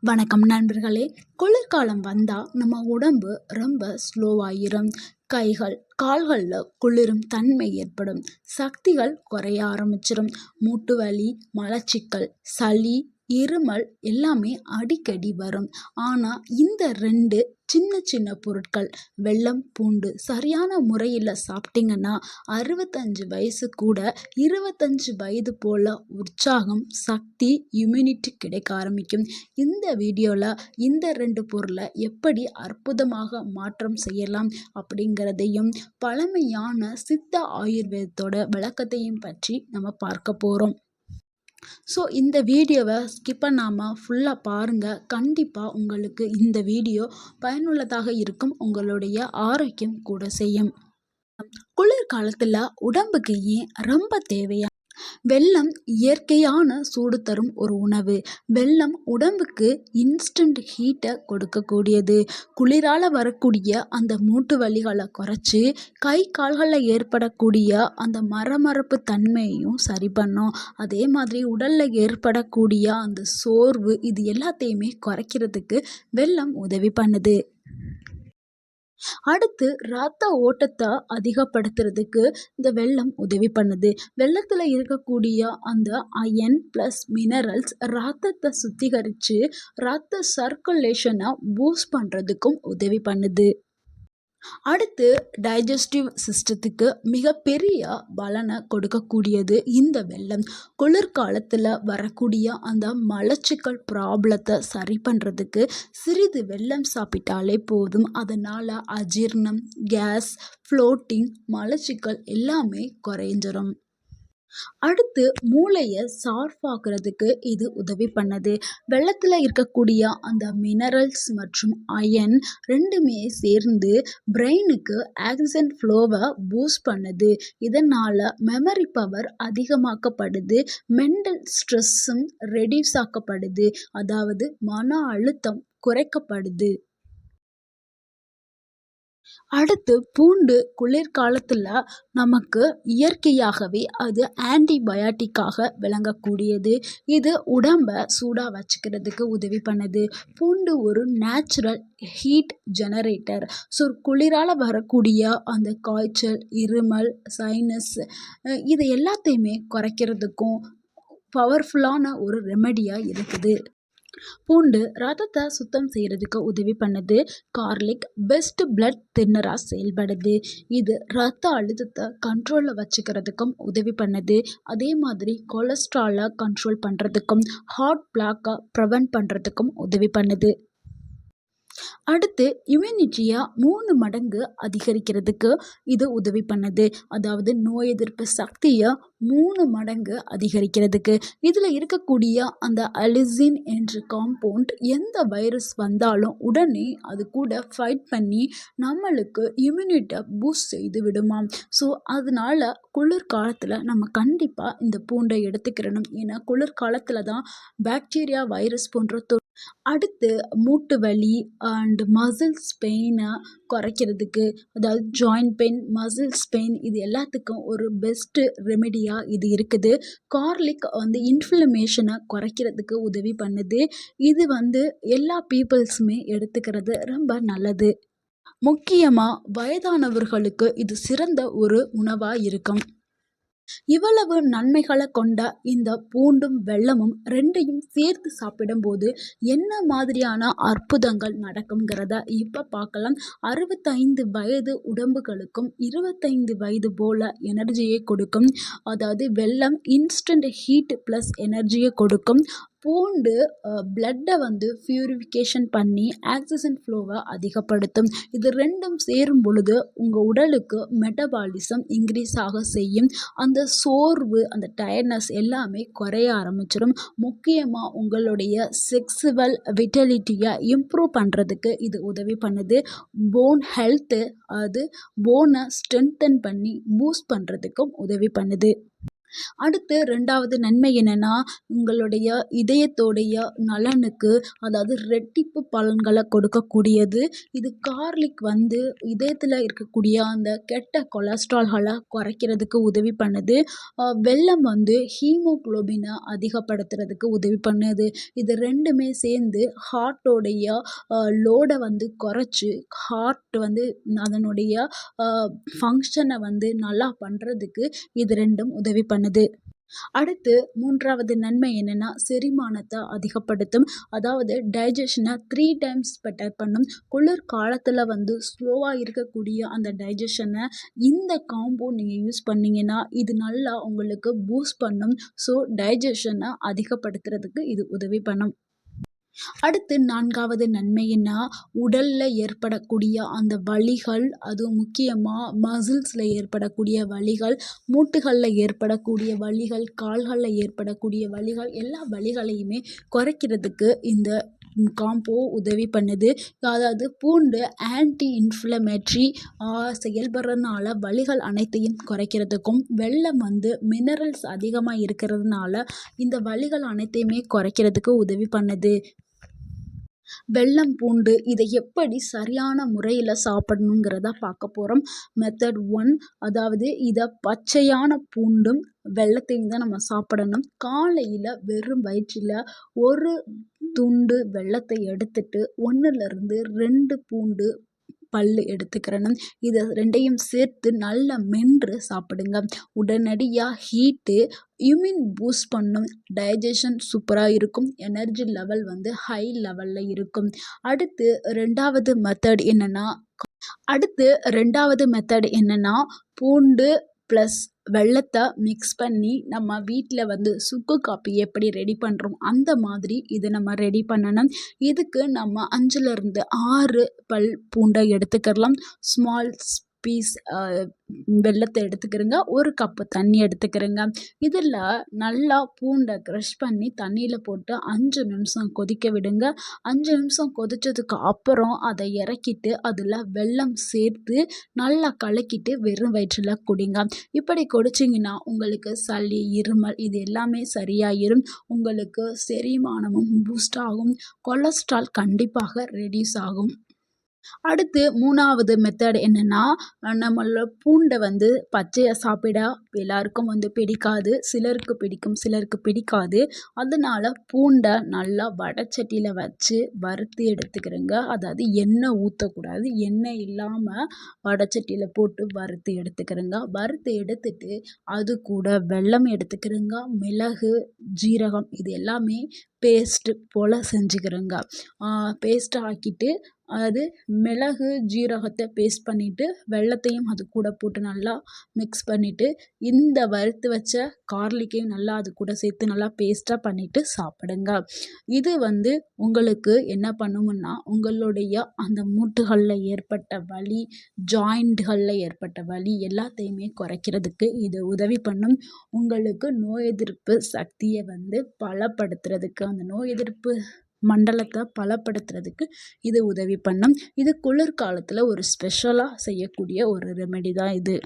வணக்கம் நண்பர்களே. குளிர்காலம் வந்தால் நம்ம உடம்பு ரொம்ப ஸ்லோவாயிரும். கைகள் கால்களில் குளிரும் தன்மை ஏற்படும். சக்திகள் குறைய ஆரம்பிச்சிடும் மூட்டு வலி மலச்சிக்கல் சளி இருமல் எல்லாமே அடிக்கடி வரும். ஆனால் இந்த ரெண்டு சின்ன சின்ன பொருட்கள் வெள்ளம் பூண்டு சரியான முறையில் சாப்பிட்டிங்கன்னா அறுபத்தஞ்சு வயசு கூட இருபத்தஞ்சு வயது போல் உற்சாகம் சக்தி இம்யூனிட்டி கிடைக்க ஆரம்பிக்கும். இந்த வீடியோவில் இந்த ரெண்டு பொருளை எப்படி அற்புதமாக மாற்றம் செய்யலாம் அப்படிங்கிறதையும் பழமையான சித்த ஆயுர்வேதத்தோட விளக்கத்தையும் பற்றி நம்ம பார்க்க போகிறோம் ஸோ இந்த வீடியோவை ஸ்கிப் பண்ணாமல் ஃபுல்லாக பாருங்கள் கண்டிப்பாக உங்களுக்கு இந்த வீடியோ பயனுள்ளதாக இருக்கும். உங்களுடைய ஆரோக்கியம் கூட செய்யும். குளிர்காலத்தில் உடம்புக்கு ஏன் ரொம்ப தேவையா வெல்லம் இயற்கையான சூடு தரும் ஒரு உணவு. வெல்லம் உடம்புக்கு இன்ஸ்டன்ட் ஹீட்டை கொடுக்கக்கூடியது. குளிரால் வரக்கூடிய அந்த மூட்டு வலிகளை குறைச்சி கை கால்களில் ஏற்படக்கூடிய அந்த மரமரப்பு தன்மையையும் சரி பண்ணும். அதே மாதிரி உடலில் ஏற்படக்கூடிய அந்த சோர்வு இது எல்லாத்தையுமே குறைக்கிறதுக்கு வெல்லம் உதவி பண்ணுது. அடுத்து ரத்த ஓட்டத்தை அதிகப்படுத்துறதுக்கு இந்த வெள்ளம் உதவி பண்ணுது. வெள்ளத்தில் இருக்கக்கூடிய அந்த அயன் ப்ளஸ் மினரல்ஸ் ரத்தத்தை சுத்திகரித்து ரத்த சர்க்குலேஷனை பூஸ்ட் பண்ணுறதுக்கும் உதவி பண்ணுது. அடுத்து டைஜஸ்டிவ் சிஸ்டத்துக்கு மிகப்பெரிய பலனை கொடுக்கக்கூடியது இந்த வெள்ளம். குளிர்காலத்தில் வரக்கூடிய அந்த மலச்சிக்கல் ப்ராப்ளத்தை சரி பண்ணுறதுக்கு சிறிது வெள்ளம் சாப்பிட்டாலே போதும். அதனால் அஜீர்ணம் கேஸ் ஃப்ளோட்டிங் மலச்சிக்கல் எல்லாமே குறைஞ்சிரும். அடுத்து மூளையை ஆக்குறதுக்கு இது உதவி பண்ணுது. வெள்ளத்தில் இருக்கக்கூடிய அந்த மினரல்ஸ் மற்றும் அயன் ரெண்டுமே சேர்ந்து பிரெயினுக்கு ஆக்சிஜன் ஃப்ளோவை பூஸ்ட் பண்ணுது. இதனால் மெமரி பவர் அதிகமாக்கப்படுது. மென்டல் ஸ்ட்ரெஸ்ஸும் ரெடியூஸ் ஆக்கப்படுது. அதாவது மன அழுத்தம் குறைக்கப்படுது. அடுத்து பூண்டு குளிர்காலத்தில் நமக்கு இயற்கையாகவே அது ஆன்டிபயாட்டிக்காக விளங்கக்கூடியது. இது உடம்பை சூடாக வச்சுக்கிறதுக்கு உதவி பண்ணுது. பூண்டு ஒரு நேச்சுரல் ஹீட் ஜெனரேட்டர். ஸோ குளிரால் வரக்கூடிய அந்த காய்ச்சல் இருமல் சைனஸ் இது எல்லாத்தையுமே குறைக்கிறதுக்கும் பவர்ஃபுல்லான ஒரு ரெமெடியாக இருக்குது. பூண்டு ரத்தத்தை சுத்தம் செய்கிறதுக்கு உதவி பண்ணுது. கார்லிக் பெஸ்ட் பிளட் தின்னராக செயல்படுது. இது ரத்த அழுத்தத்தை கண்ட்ரோலில் வச்சுக்கிறதுக்கும் உதவி பண்ணுது. அதே மாதிரி கொலஸ்ட்ராலை கண்ட்ரோல் பண்ணுறதுக்கும் ஹார்ட் பிளாக்கை ப்ரிவென்ட் பண்ணுறதுக்கும் உதவி பண்ணுது. அடுத்து இம்யூனிட்டியை மூணு மடங்கு அதிகரிக்கிறதுக்கு இது உதவி பண்ணுது. அதாவது நோய் எதிர்ப்பு சக்தியை மூணு மடங்கு அதிகரிக்கிறதுக்கு. இதில் இருக்கக்கூடிய அந்த அலிசின் என்ற காம்பவுண்ட் எந்த வைரஸ் வந்தாலும் உடனே அது கூட ஃபைட் பண்ணி நம்மளுக்கு இம்யூனிட்டை பூஸ்ட் செய்து விடுமாம். ஸோ அதனால் குளிர்காலத்தில் நம்ம கண்டிப்பாக இந்த பூண்டை எடுத்துக்கிறணும் ஏன்னா குளிர்காலத்தில் தான் பாக்டீரியா வைரஸ் போன்ற தொ அடுத்து மூட்டு வலி அண்ட் மசில்ஸ் பெயினை குறைக்கிறதுக்கு அதாவது ஜாயிண்ட் பெயின் மசில்ஸ் பெயின் இது எல்லாத்துக்கும் ஒரு பெஸ்ட்டு ரெமெடியாக இது இருக்குது. கார்லிக் வந்து இன்ஃப்ளமேஷனை குறைக்கிறதுக்கு உதவி பண்ணுது. இது வந்து எல்லா பீப்புள்ஸுமே எடுத்துக்கிறது ரொம்ப நல்லது. முக்கியமாக வயதானவர்களுக்கு இது சிறந்த ஒரு உணவாக இருக்கும். இவ்வளவு நன்மைகளை கொண்ட இந்த பூண்டும் வெல்லமும் ரெண்டையும் சேர்த்து சாப்பிடும்போது என்ன மாதிரியான அற்புதங்கள் நடக்குங்கிறத இப்போ பார்க்கலாம். அறுபத்தைந்து வயது உடம்புகளுக்கும் இருபத்தைந்து வயது போல எனர்ஜியை கொடுக்கும். அதாவது வெல்லம் இன்ஸ்டன்ட் ஹீட் ப்ளஸ் எனர்ஜியை கொடுக்கும். பூண்டு ப்ளட்டை வந்து ப்யூரிஃபிகேஷன் பண்ணி ஆக்சிஜன் ஃப்ளோவை அதிகப்படுத்தும். இது ரெண்டும் சேரும் பொழுது உங்கள் உடலுக்கு மெட்டபாலிசம் இன்க்ரீஸ் ஆக செய்யும். அந்த சோர்வு அந்த டயர்ட்னஸ் எல்லாமே குறைய ஆரம்பிச்சிடும் முக்கியமாக உங்களுடைய செக்ஸுவல் விட்டலிட்டியை இம்ப்ரூவ் பண்ணுறதுக்கு இது உதவி பண்ணுது. போன் ஹெல்த்து அது போனை ஸ்ட்ரென்தன் பண்ணி பூஸ்ட் பண்ணுறதுக்கும் உதவி பண்ணுது. அடுத்து ரெண்டாவது நன்மை என்னென்னா உங்களுடைய இதயத்தோடைய நலனுக்கு அதாவது ரெட்டிப்பு பலன்களை கொடுக்கக்கூடியது. இது கார்லிக் வந்து இதயத்தில் இருக்கக்கூடிய அந்த கெட்ட கொலஸ்ட்ரால்களை குறைக்கிறதுக்கு உதவி பண்ணுது. வெள்ளம் வெல்லம் வந்து ஹீமோகுளோபினை அதிகப்படுத்துறதுக்கு உதவி பண்ணுது. இது ரெண்டுமே சேர்ந்து ஹார்ட்டோடைய லோடை வந்து குறைச்சி ஹார்ட் வந்து அதனுடைய ஃபங்க்ஷனை வந்து நல்லா பண்ணுறதுக்கு இது ரெண்டும் உதவி பண்ணுது. அடுத்து மூன்றாவது நன்மை என்னென்னா செரிமானத்தை அதிகப்படுத்தும். அதாவது டைஜஷனை த்ரீ டைம்ஸ் பெட்டர் பண்ணும். குளிர் காலத்தில் வந்து ஸ்லோவாக இருக்கக்கூடிய அந்த டைஜஷனை இந்த காம்போ நீங்கள் யூஸ் பண்ணிங்கன்னா இது நல்லா உங்களுக்கு பூஸ்ட் பண்ணும். ஸோ டைஜஷனை அதிகப்படுத்துறதுக்கு இது உதவி பண்ணும். அடுத்து நான்காவது நன்மை என்ன? உடலில் ஏற்படக்கூடிய அந்த வலிகள் அதுவும் முக்கியமாக மசில்ஸில் ஏற்படக்கூடிய வலிகள் மூட்டுகளில் ஏற்படக்கூடிய வலிகள் கால்களில் ஏற்படக்கூடிய வலிகள் எல்லா வலிகளையுமே குறைக்கிறதுக்கு இந்த காம்போ உதவி பண்ணுது. அதாவது பூண்டு ஆன்டி இன்ஃப்ளமேட்ரி செயல்படுறதுனால வலிகள் அனைத்தையும் குறைக்கிறதுக்கும் வெள்ளம் வந்து மினரல்ஸ் அதிகமாக இருக்கிறதுனால இந்த வலிகள் அனைத்தையுமே குறைக்கிறதுக்கு உதவி பண்ணுது. வெல்லம் பூண்டு இதை எப்படி சரியான முறையில் சாப்பிடணுங்கிறத பார்க்க போகிறோம் மெத்தட் ஒன் அதாவது இதை பச்சையான பூண்டும் வெல்லத்தையும் தான் நம்ம சாப்பிடணும். காலையில் வெறும் வயிற்றில் ஒரு துண்டு வெள்ளத்தை எடுத்துட்டு ஒன்றுலேருந்து ரெண்டு பூண்டு பல் எடுத்துக்கிறணும் இதை ரெண்டையும் சேர்த்து நல்லா மென்று சாப்பிடுங்க. உடனடியாக ஹீட்டு இம்யூன் பூஸ்ட் பண்ணும். டைஜஷன் சூப்பராக இருக்கும். எனர்ஜி லெவல் வந்து ஹை லெவலில் இருக்கும். அடுத்து ரெண்டாவது மெத்தட் என்னென்னா அடுத்து ரெண்டாவது மெத்தட் என்னென்னா பூண்டு ப்ளஸ் வெல்லத்தை மிக்ஸ் பண்ணி நம்ம வீட்டில் வந்து சுக்கு காப்பி எப்படி ரெடி பண்ணுறோம் அந்த மாதிரி இதை நம்ம ரெடி பண்ணணும். இதுக்கு நம்ம அஞ்சுலேருந்து ஆறு பல் பூண்டை எடுத்துக்கிடலாம் ஸ்மால் பீஸ் வெல்லத்தை எடுத்துக்கிறங்க. ஒரு கப்பு தண்ணி எடுத்துக்கிறங்க. இதில் நல்லா பூண்டை க்ரஷ் பண்ணி தண்ணியில் போட்டு அஞ்சு நிமிஷம் கொதிக்க விடுங்க. அஞ்சு நிமிஷம் கொதித்ததுக்கு அப்புறம் அதை இறக்கிட்டு அதில் வெல்லம் சேர்த்து நல்லா கலக்கிட்டு வெறும் வயிற்றில் குடிங்க. இப்படி குடிச்சிங்கன்னா உங்களுக்கு சளி இருமல் இது எல்லாமே சரியாயிரும். உங்களுக்கு செரிமானமும் பூஸ்ட் ஆகும். கொலஸ்ட்ரால் கண்டிப்பாக ரெடியூஸ் ஆகும். அடுத்து மூணாவது மெத்தட் என்னென்னா நம்மளோட பூண்டை வந்து பச்சையாக சாப்பிட எல்லாருக்கும் வந்து பிடிக்காது. சிலருக்கு பிடிக்கும் சிலருக்கு பிடிக்காது. அதனால் பூண்டை நல்லா வடச்சட்டியில் வச்சு வறுத்து எடுத்துக்கிறேங்க. அதாவது எண்ணெய் ஊற்றக்கூடாது எண்ணெய் இல்லாமல் வடச்சட்டியில் போட்டு வறுத்து எடுத்துக்கிறேங்க. வறுத்து எடுத்துட்டு அது கூட வெல்லம் எடுத்துக்கிறேங்க. மிளகு ஜீரகம் இது எல்லாமே பேஸ்ட்டு போல் செஞ்சுக்கிறேங்க. பேஸ்ட்டு ஆக்கிட்டு அது மிளகு ஜீரகத்தை பேஸ்ட் பண்ணிவிட்டு வெல்லத்தையும் அது கூட போட்டு நல்லா மிக்ஸ் பண்ணிவிட்டு இந்த வறுத்து வச்ச கார்லிக்கையும் நல்லா அது கூட சேர்த்து நல்லா பேஸ்ட்டாக பண்ணிவிட்டு சாப்பிடுங்க. இது வந்து உங்களுக்கு என்ன பண்ணுமுன்னா உங்களுடைய அந்த மூட்டுகளில் ஏற்பட்ட வலி ஜாயிண்ட்களில் ஏற்பட்ட வலி எல்லாத்தையுமே குறைக்கிறதுக்கு இது உதவி பண்ணும். உங்களுக்கு நோய் எதிர்ப்பு சக்தியை வந்து பலப்படுத்துறதுக்கு அந்த நோய் எதிர்ப்பு மண்டலத்தை பலப்படுத்துறதுக்கு இது உதவி பண்ணும். இது குளிர்காலத்தில் ஒரு ஸ்பெஷலாக செய்யக்கூடிய ஒரு ரெமெடி தான் இது.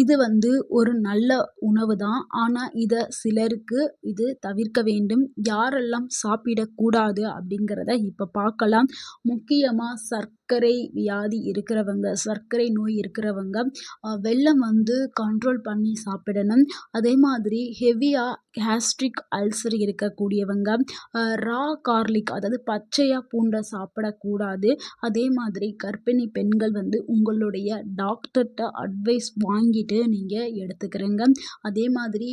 இது வந்து ஒரு நல்ல உணவு தான். ஆனால் இதை சிலருக்கு இது தவிர்க்க வேண்டும். யாரெல்லாம் சாப்பிடக்கூடாது அப்படிங்கிறத இப்போ பார்க்கலாம். முக்கியமாக சர்க்கரை சர்க்கரை வியாதி இருக்கிறவங்க சர்க்கரை நோய் இருக்கிறவங்க வெல்லம் வந்து கண்ட்ரோல் பண்ணி சாப்பிடணும். அதே மாதிரி ஹெவியாக கேஸ்ட்ரிக் அல்சர் இருக்கக்கூடியவங்க ரா கார்லிக் அதாவது பச்சையாக பூண்டை சாப்பிடக்கூடாது. அதே மாதிரி கர்ப்பிணி பெண்கள் வந்து உங்களுடைய டாக்டர்கிட்ட அட்வைஸ் வாங்கிட்டு நீங்கள் எடுத்துக்கிறேங்க. அதே மாதிரி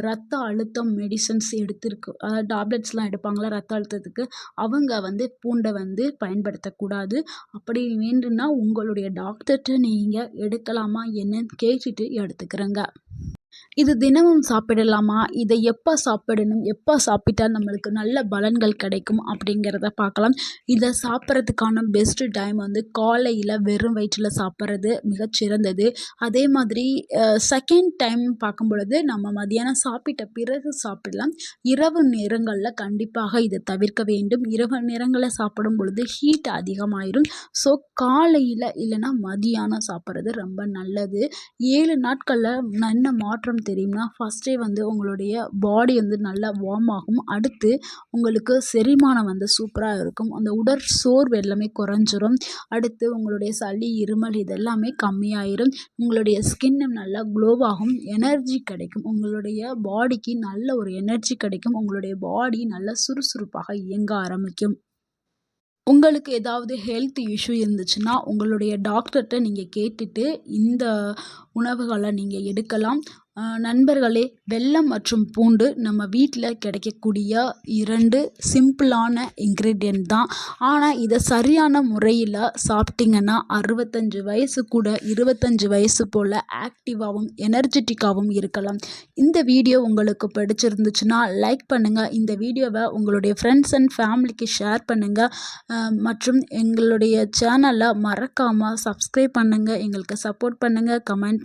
ரத்த அழுத்தம் மெடிசன்ஸ் எடுத்திருக்கு. அதாவது டேப்லெட்ஸ்லாம் எடுப்பாங்களா ரத்த அழுத்தத்துக்கு? அவங்க வந்து பூண்டை வந்து பயன்படுத்தக்கூடாது. அப்படி வேண்டும்னா உங்களுடைய டாக்டர்கிட்ட நீங்கள் எடுக்கலாமா என்னன்னு கேட்டுட்டு எடுத்துக்கிறேங்க. இது தினமும் சாப்பிடலாமா? இதை எப்போ சாப்பிடணும்? எப்போ சாப்பிட்டா நம்மளுக்கு நல்ல பலன்கள் கிடைக்கும் அப்படிங்கிறத பார்க்கலாம். இதை சாப்பிட்றதுக்கான பெஸ்ட்டு டைம் வந்து காலையில் வெறும் வயிற்றில் சாப்பிட்றது மிகச்சிறந்தது. அதே மாதிரி செகண்ட் டைம் பார்க்கும் பொழுது நம்ம மதியானம் சாப்பிட்ட பிறகு சாப்பிடலாம். இரவு நேரங்களில் கண்டிப்பாக இதை தவிர்க்க வேண்டும். இரவு நேரங்களில் சாப்பிடும் பொழுது ஹீட் அதிகமாயிரும். ஸோ காலையில் இல்லைன்னா மதியானம் சாப்பிட்றது ரொம்ப நல்லது. ஏழு நாட்களில் நல்ல மாற்றம் மாற்றம் தெரியும்னா ஃபஸ்ட்டே வந்து உங்களுடைய பாடி வந்து நல்லா வார்ம் ஆகும். அடுத்து உங்களுக்கு செரிமானம் வந்து சூப்பராக இருக்கும். அந்த உடற் சோர்வு எல்லாமே குறைஞ்சிரும். அடுத்து உங்களுடைய சளி இருமல் இதெல்லாமே கம்மியாயிரும். உங்களுடைய ஸ்கின்னும் நல்லா க்ளோவாகும் எனர்ஜி கிடைக்கும். உங்களுடைய பாடிக்கு நல்ல ஒரு எனர்ஜி கிடைக்கும். உங்களுடைய பாடி நல்லா சுறுசுறுப்பாக இயங்க ஆரம்பிக்கும். உங்களுக்கு ஏதாவது ஹெல்த் இஷ்யூ இருந்துச்சுன்னா உங்களுடைய டாக்டர்கிட்ட நீங்கள் கேட்டுட்டு இந்த உணவுகளை நீங்கள் எடுக்கலாம். நண்பர்களே வெல்லம் மற்றும் பூண்டு நம்ம வீட்டில் கிடைக்கக்கூடிய இரண்டு சிம்பிளான இன்க்ரீடியன்ட் தான். ஆனால் இதை சரியான முறையில் சாப்பிட்டிங்கன்னா அறுபத்தஞ்சு வயசு கூட இருபத்தஞ்சி வயசு போல் ஆக்டிவாகவும் எனர்ஜெட்டிக்காகவும் இருக்கலாம். இந்த வீடியோ உங்களுக்கு பிடிச்சிருந்துச்சுன்னா லைக் பண்ணுங்கள் இந்த வீடியோவை உங்களுடைய ஃப்ரெண்ட்ஸ் அண்ட் ஃபேமிலிக்கு ஷேர் பண்ணுங்கள் மற்றும் எங்களுடைய சேனலை மறக்காமல் சப்ஸ்கிரைப் பண்ணுங்கள் எங்களுக்கு சப்போர்ட் பண்ணுங்கள் கமெண்ட்